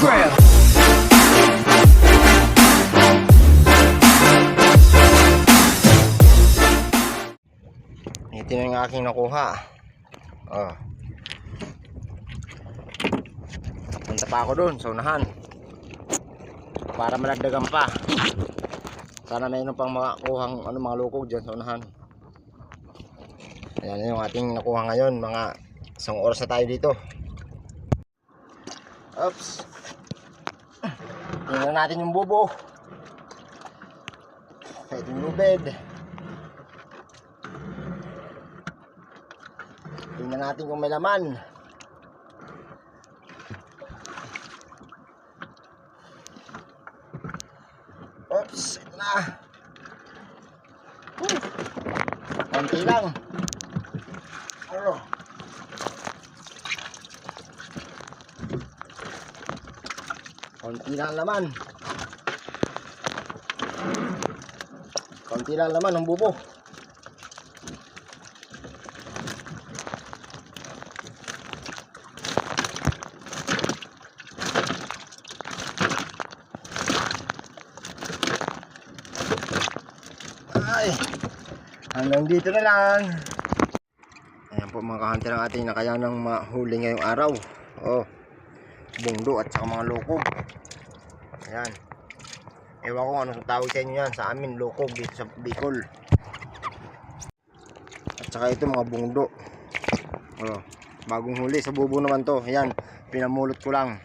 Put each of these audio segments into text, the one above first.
Grill. Ito na yung aking nakuha. Oh. Punta pa ako dun sa unahan. Para malagdagan pa. Sana mayroon pang makakuhang ano, mga lukog dyan sa unahan. Ayan yung ating nakuha ngayon. Mga isang oras na tayo dito. Oops. Tingnan natin yung bubo. Ito yung lubed. Tingnan natin kung may laman. Oops, ito na. Konti lang. Ano? Konti lang laman. Konti lang laman ng bubo. Ay, hanggang dito na lang. Ayan po mga kahunter ang ating nakayanang mahuli ngayong araw. Oh, bungdo at saka mga lokog. Ayan. Ewan ko anong tawag sa inyo yan. Sa amin, lokog dito sa Bicol. At saka ito mga bungdo. Oh, bagong huli sa bubo naman to. Ayan, pinamulot ko lang.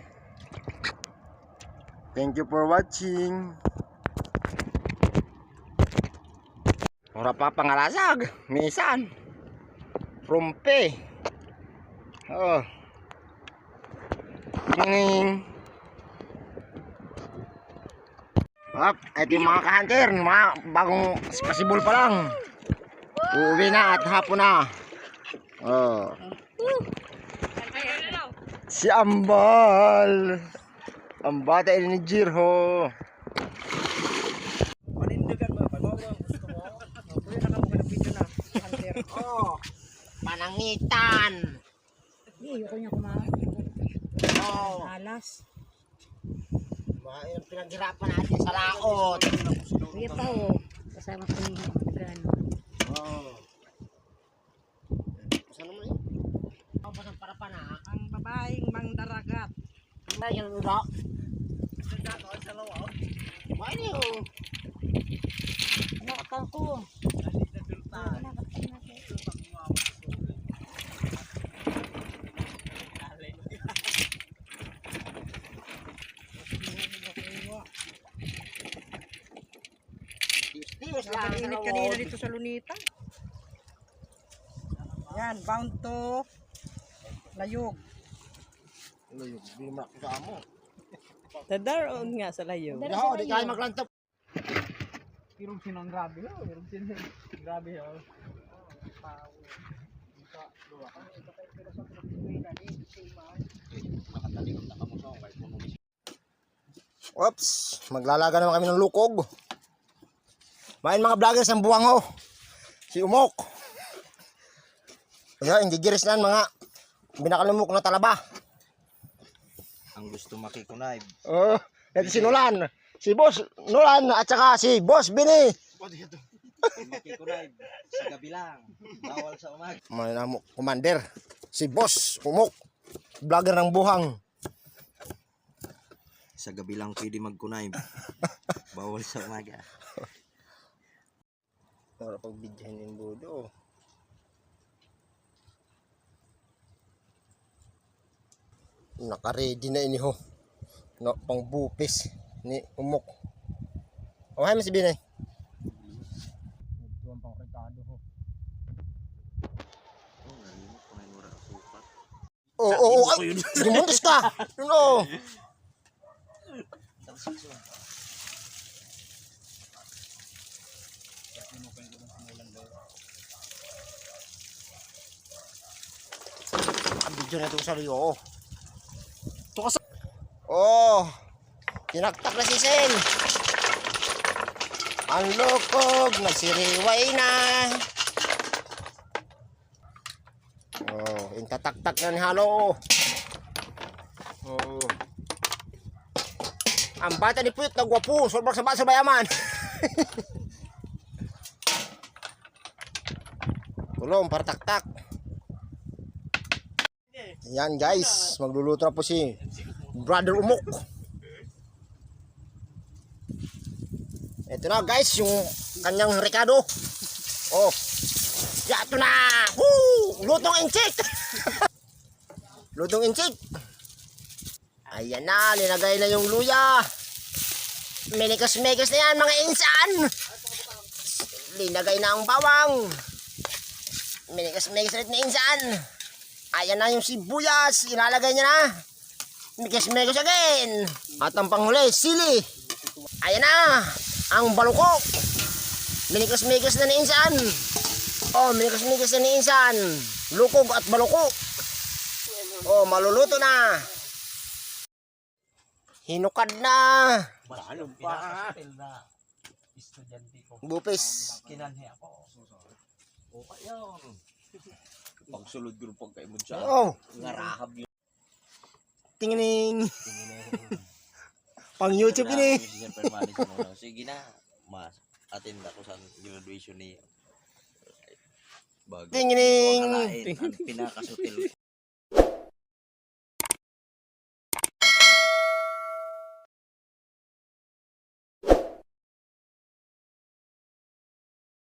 Thank you for watching. Ora pa pangalasag. Misan. Rumpe. Oh. Tinging. Up, ito yung mga ka-hunter, mga bagong pasibol pa lang. Uuwi na at hapon na. Oh. Si Ambal. Ang bata ni Jirho. Panindigan mo, pag mo gusto mo, pwede na ka mo video na, hunter. Oh. Panangitan. Hindi, ayoko niya kumain. Oh. Alas. Mga yung pinaghirapan natin sa laot. Kuya pa oh. Kasama ko ni Gano. Oh. Saan naman yun? Ako ba ng parapan ha? Ang babaeng mangdaragat. Ano yung ulo? Why do you? Nakakatawa ko. Tius lang Sabi sa init loob. kanina dito sa Lunita. Yan, bound to layog. Layog, Hindi mo nakita mo. Tadaroon nga sa layo. Dara Yaho, sa di kayo maglantap. Pero sinong grabe ho, pero sinong grabe ho. Oops, maglalaga naman kami ng lukog. Main mga vloggers ang buwang ho. Si Umok. Ayan, gigiris na mga binakalumok na talaba. ang gusto makikunay. Oh, ito si Nolan. Si Boss Nolan at saka si Boss Bini. Makikunay sa gabi lang. Bawal sa umaga. Manamo, commander. Si Boss Umok. Vlogger ng buhang. Sa gabi lang pwede magkunay. Bawal sa umaga. Para pag bidyahin yung budo. Naka-ready na ini ho. No, pang bupis ni Umok. Oh, hay mas binay. Ito ang pang rekado ho. Oh, oo, oh, ay, dumundos ka. No. Video na ito sa Rio. Ito kasi. Oh. Tinaktak na si Sen. Ang lokog, nagsiriway na. Oh, intataktak na ni Halo. Oh. Ang bata ni Puyot nagwapo, sobrang sabay sa bayaman. Tulong para taktak. Yan guys, magluluto na po si Brother Umok. Ito na guys, yung kanyang Ricardo. Oh. Ya, ito na. Woo! Lutong inchik. Lutong inchik. Ayan na, linagay na yung luya. Minikas-mikas na yan mga insan. Linagay na ang bawang. Minikas-mikas ulit ni insan. Ayan na yung sibuyas, ilalagay niya na. Mikas-mikas again. At ang panghuli, sili. Ayan na, ang baluko. Minikas-mikas na ni insan. Oh, minikas-mikas na ni insan. Lukog at baluko. Oh, maluluto na. Hinukad na. Ano pa? Bupis. Kinanhi ako. O kayo. Pagsulod ko pag kayo mo siya. Oh, Ngarahab yun. tingning. Pang YouTube ini. Sige na. Mas attend ako sa graduation ni Bago. Akalain, ang pinakasutil